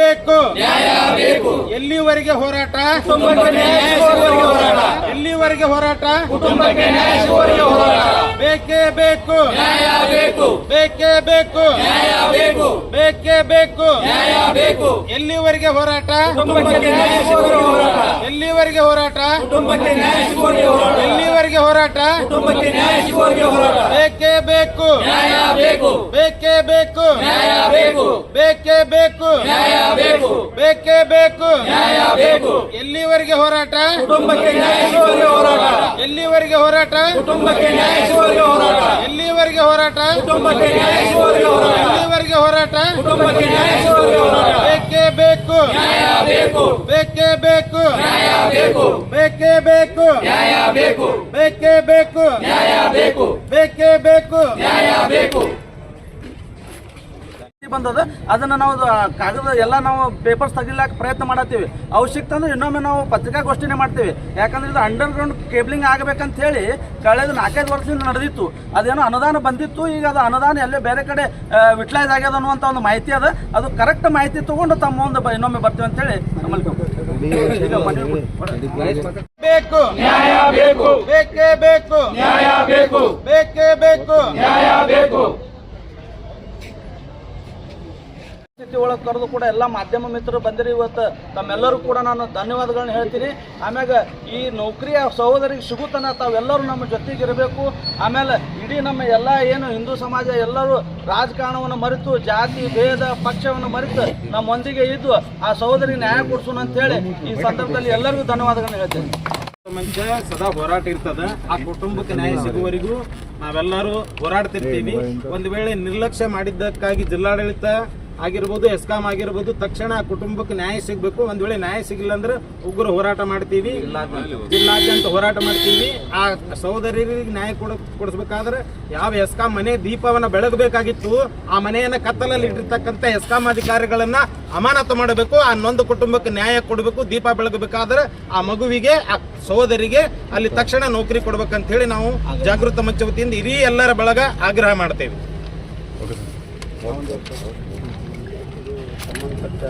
ಬೇಕು ಎಲ್ಲಿವರೆಗೆ ಹೋರಾಟ? ಎಲ್ಲಿವರೆಗೆ ಹೋರಾಟ? ಬೇಕೇ ಬೇಕು. ಬೇಕು ಬೇಕೇ. ಬೇಕು ಬೇಕು. ಎಲ್ಲಿವರೆಗೆ ಹೋರಾಟ? ಎಲ್ಲಿವರೆಗೆ ಹೋರಾಟ? ಎಲ್ಲಿವರೆಗೆ ಹೋರಾಟ? ಬೇಕು ಬೇಕೇ. ಬೇಕು ಬೇಕೇ. ಬೇಕು ನ್ಯಾಯ ಬೇಕು ಬೇಕೇ. ಬೇಕು ನ್ಯಾಯ ಬೇಕು ಎಲ್ಲಿವರೆಗೆ ಹೋರಾಟ? ಕುಟುಂಬಕ್ಕೆ ನ್ಯಾಯ ಸಿಗುವವರೆಗೆ ಹೋರಾಟ. ಎಲ್ಲಿವರೆಗೆ ಹೋರಾಟ? ಕುಟುಂಬಕ್ಕೆ ನ್ಯಾಯ ಸಿಗುವವರೆಗೆ ಹೋರಾಟ. ಎಲ್ಲಿವರೆಗೆ ಹೋರಾಟ? ಕುಟುಂಬಕ್ಕೆ ನ್ಯಾಯ ಸಿಗುವವರೆಗೆ ಹೋರಾಟ. ಎಲ್ಲಿವರೆಗೆ ಹೋರಾಟ? ಕುಟುಂಬಕ್ಕೆ ನ್ಯಾಯ ಸಿಗುವವರೆಗೆ ಹೋರಾಟ. ಬೇಕೇ ಬೇಕು. ನ್ಯಾಯ ಬೇಕು ಬೇಕೇ. ಬೇಕು ನ್ಯಾಯ ಬೇಕು ಬೇಕೇ. ಬೇಕು ನ್ಯಾಯ ಬೇಕು ಬೇಕೇ. ಬೇಕು ನ್ಯಾಯ ಬೇಕು ಬೇಕೇ. ಬೇಕು ನ್ಯಾಯ ಬೇಕು ಬಂದದ ಅದನ್ನ ನಾವು ಕಾಗದ ಎಲ್ಲ ನಾವು ಪೇಪರ್ಸ್ ತೆಗಿಲಾಕ ಪ್ರಯತ್ನ ಮಾಡತ್ತೀವಿ. ಅವು ಅಂದ್ರೆ ಇನ್ನೊಮ್ಮೆ ನಾವು ಪತ್ರಿಕಾಗೋಷ್ಠಿನೇ ಮಾಡ್ತೀವಿ. ಯಾಕಂದ್ರೆ ಇದು ಅಂಡರ್ ಗ್ರೌಂಡ್ ಕೇಬ್ಲಿಂಗ್ ಆಗಬೇಕಂತ ಹೇಳಿ ಕಳೆದ ನಾಲ್ಕೈದು ವರ್ಷದಿಂದ ನಡೆದಿತ್ತು. ಅದೇನೋ ಅನುದಾನ ಬಂದಿತ್ತು ಈಗ ಅದು ಅನುದಾನ ಎಲ್ಲೇ ಬೇರೆ ಕಡೆ ವಿಟ್ಲೈಸ್ ಆಗ್ಯದ ಅನ್ನುವಂಥ ಒಂದು ಮಾಹಿತಿ ಅದ. ಅದು ಕರೆಕ್ಟ್ ಮಾಹಿತಿ ತಗೊಂಡು ತಮ್ಮ ಒಂದು ಇನ್ನೊಮ್ಮೆ ಬರ್ತೀವಿ ಅಂತ ಹೇಳಿ ನಮ್ಮಲ್ಲಿ. ಬೇಕು. ನ್ಯಾಯ ಬೇಕು. ಬೇಕೇ ಬೇಕು. ನ್ಯಾಯ ಬೇಕು ನ್ಯಾಯ ಬೇಕು ಸ್ಥಿತಿ ಒಳಗೆ ಕರೆದು ಕೂಡ ಎಲ್ಲ ಮಾಧ್ಯಮ ಮಿತ್ರರು ಬಂದಿರಿ ಇವತ್ತು. ತಮ್ಮೆಲ್ಲರೂ ಕೂಡ ನಾನು ಧನ್ಯವಾದಗಳನ್ನ ಹೇಳ್ತೀನಿ. ಆಮ್ಯಾಗ ಈ ನೌಕರಿಯ ಸಹೋದರಿಗೆ ಸಿಗುತ್ತಾನ ತಾವೆಲ್ಲರೂ ನಮ್ಮ ಜೊತೆಗೆ ಇರಬೇಕು. ಆಮೇಲೆ ಇಡೀ ನಮ್ಮ ಎಲ್ಲ ಏನು ಹಿಂದೂ ಸಮಾಜ ಎಲ್ಲರೂ ರಾಜಕಾರಣವನ್ನು ಮರೆತು, ಜಾತಿ, ಭೇದ, ಪಕ್ಷವನ್ನು ಮರೆತು ನಮ್ಮೊಂದಿಗೆ ಇದ್ದು ಆ ಸಹೋದರಿಗೆ ನ್ಯಾಯ ಕೊಡಿಸೋಣ ಅಂತೇಳಿ ಈ ಸಂದರ್ಭದಲ್ಲಿ ಎಲ್ಲರಿಗೂ ಧನ್ಯವಾದಗಳನ್ನ ಹೇಳ್ತೀನಿ. ಮನುಷ್ಯ, ಸದಾ ಹೋರಾಟ ಇರ್ತದ. ಆ ಕುಟುಂಬಕ್ಕೆ ನ್ಯಾಯ ಸಿಗುವವರೆಗೂ ನಾವೆಲ್ಲರೂ ಹೋರಾಡ್ತಿರ್ತೀವಿ. ಒಂದು ವೇಳೆ ನಿರ್ಲಕ್ಷ್ಯ ಮಾಡಿದ್ದಕ್ಕಾಗಿ ಜಿಲ್ಲಾಡಳಿತ ಆಗಿರ್ಬೋದು, ಎಸ್ಕಾಂ ಆಗಿರ್ಬೋದು, ತಕ್ಷಣ ಕುಟುಂಬಕ್ಕೆ ನ್ಯಾಯ ಸಿಗಬೇಕು. ಒಂದ್ ವೇಳೆ ನ್ಯಾಯ ಸಿಗಿಲ್ಲ ಅಂದ್ರೆ ಉಗ್ರ ಹೋರಾಟ ಮಾಡ್ತೀವಿ. ಜಿಲ್ಲಾದ್ಯಂತ ಹೋರಾಟ ಮಾಡ್ತೀವಿ. ಆ ಸಹೋದರರಿಗೆ ನ್ಯಾಯ ಕೊಡ, ಕೊಡಿಸ್ಬೇಕಾದ್ರೆ ಯಾವ ಎಸ್ಕಾಂ ಮನೆ ದೀಪವನ್ನ ಬೆಳಗಬೇಕಾಗಿತ್ತು, ಆ ಮನೆಯನ್ನ ಕತ್ತಲಲ್ಲಿ ಇಟ್ಟಿರ್ತಕ್ಕಂಥ ಎಸ್ಕಾಂ ಅಧಿಕಾರಿಗಳನ್ನ ಅಮಾನತು ಮಾಡಬೇಕು. ಆ ನೊಂದು ಕುಟುಂಬಕ್ಕೆ ನ್ಯಾಯ ಕೊಡಬೇಕು, ದೀಪ ಬೆಳಗಬೇಕಾದ್ರೆ ಆ ಮಗುವಿಗೆ, ಆ ಸಹೋದರಿಗೆ ಅಲ್ಲಿ ತಕ್ಷಣ ನೌಕರಿ ಕೊಡ್ಬೇಕಂತ ಹೇಳಿ ನಾವು ಜಾಗೃತ ಮಂಚವತಿಯಿಂದ ಇಡೀ ಎಲ್ಲರ ಬಳಗ ಆಗ್ರಹ ಮಾಡ್ತೇವೆ. ಸಂಬಂಧಪಟ್ಟ